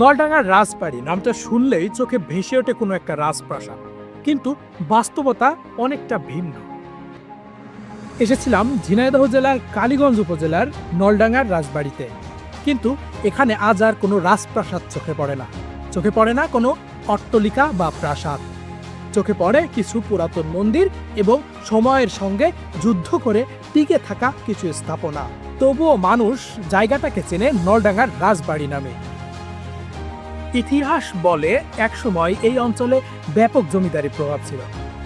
নলডাঙ্গার রাজবাড়ি নামটা শুনলেই চোখে ভেসে ওঠে কোনো একটা রাজপ্রাসাদ। কিন্তু বাস্তবতা অনেকটা ভিন্ন। এসেছিলাম ঝিনাইদহ জেলার কালীগঞ্জ উপজেলার নলডাঙ্গার রাজবাড়িতে। কিন্তু এখানে আজ আর কোনো রাজপ্রাসাদ চোখে পড়ে না। চোখে পড়ে না কোনো অট্টলিকা বা প্রাসাদ। চোখে পড়ে কিছু পুরাতন মন্দির এবং সময়ের সঙ্গে যুদ্ধ করে টিকে থাকা কিছু স্থাপনা। তবুও মানুষ জায়গাটাকে চেনে নলডাঙ্গার রাজবাড়ি নামে। ইতিহাস বলে একসময় এই অঞ্চলে ব্যাপক জমিদারি প্রভাব ছিল।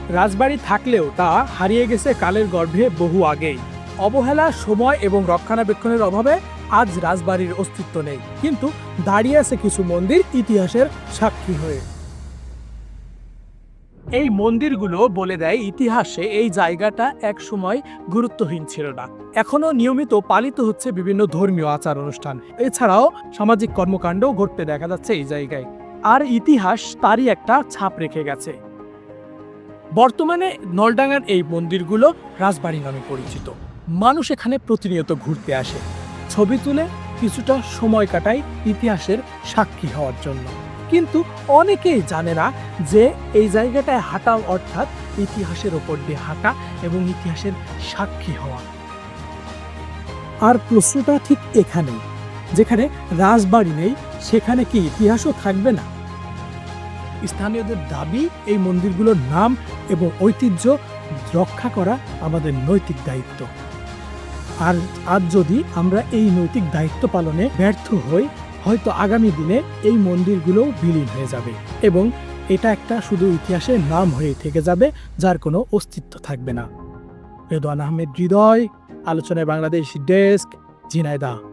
রাজবাড়ি থাকলেও তা হারিয়ে গেছে কালের গর্ভে বহু আগেই। অবহেলা, সময় এবং রক্ষণাবেক্ষণের অভাবে আজ রাজবাড়ির অস্তিত্ব নেই। কিন্তু দাঁড়িয়ে আছে কিছু মন্দির ইতিহাসের সাক্ষী হয়ে। এই মন্দিরগুলো বলে দেয় ইতিহাসে এই জায়গাটা এক সময় গুরুত্বহীন ছিল না। এখনও নিয়মিত পালিত হচ্ছে বিভিন্ন ধর্মীয় আচার অনুষ্ঠান। এছাড়াও সামাজিক কর্মকাণ্ডও ঘটতে দেখা যাচ্ছে এই জায়গায়। আর ইতিহাস তারই একটা ছাপ রেখে গেছে। বর্তমানে নলডাঙ্গার এই মন্দিরগুলো রাজবাড়ি নামে পরিচিত। মানুষ এখানে প্রতিনিয়ত ঘুরতে আসে। ছবি তুলে কিছুটা সময় কাটায় ইতিহাসের সাক্ষী হওয়ার জন্য। কিন্তু অনেকেই জানে না যে এই জায়গাটায় হাঁটা অর্থাৎ ইতিহাসের ওপর দিয়ে হাঁটা এবং ইতিহাসের সাক্ষী হওয়া। আর প্রশ্নটা ঠিক এখানেই, যেখানে রাজবাড়ি নেই, সেখানে কি ইতিহাসও থাকবে না? স্থানীয়দের দাবি, এই মন্দিরগুলোর নাম এবং ঐতিহ্য রক্ষা করা আমাদের নৈতিক দায়িত্ব। আর আজ যদি আমরা এই নৈতিক দায়িত্ব পালনে ব্যর্থ হই হয়তো আগামী দিনে এই মন্দিরগুলোও বিলীন হয়ে যাবে এবং এটা একটা শুধু ইতিহাসের নাম হয়ে থেকে যাবে, যার কোনো অস্তিত্ব থাকবে না। রেদওয়ান আহমেদ হৃদয়, আলোচনায় বাংলাদেশ ডেস্ক ঝিনাইদা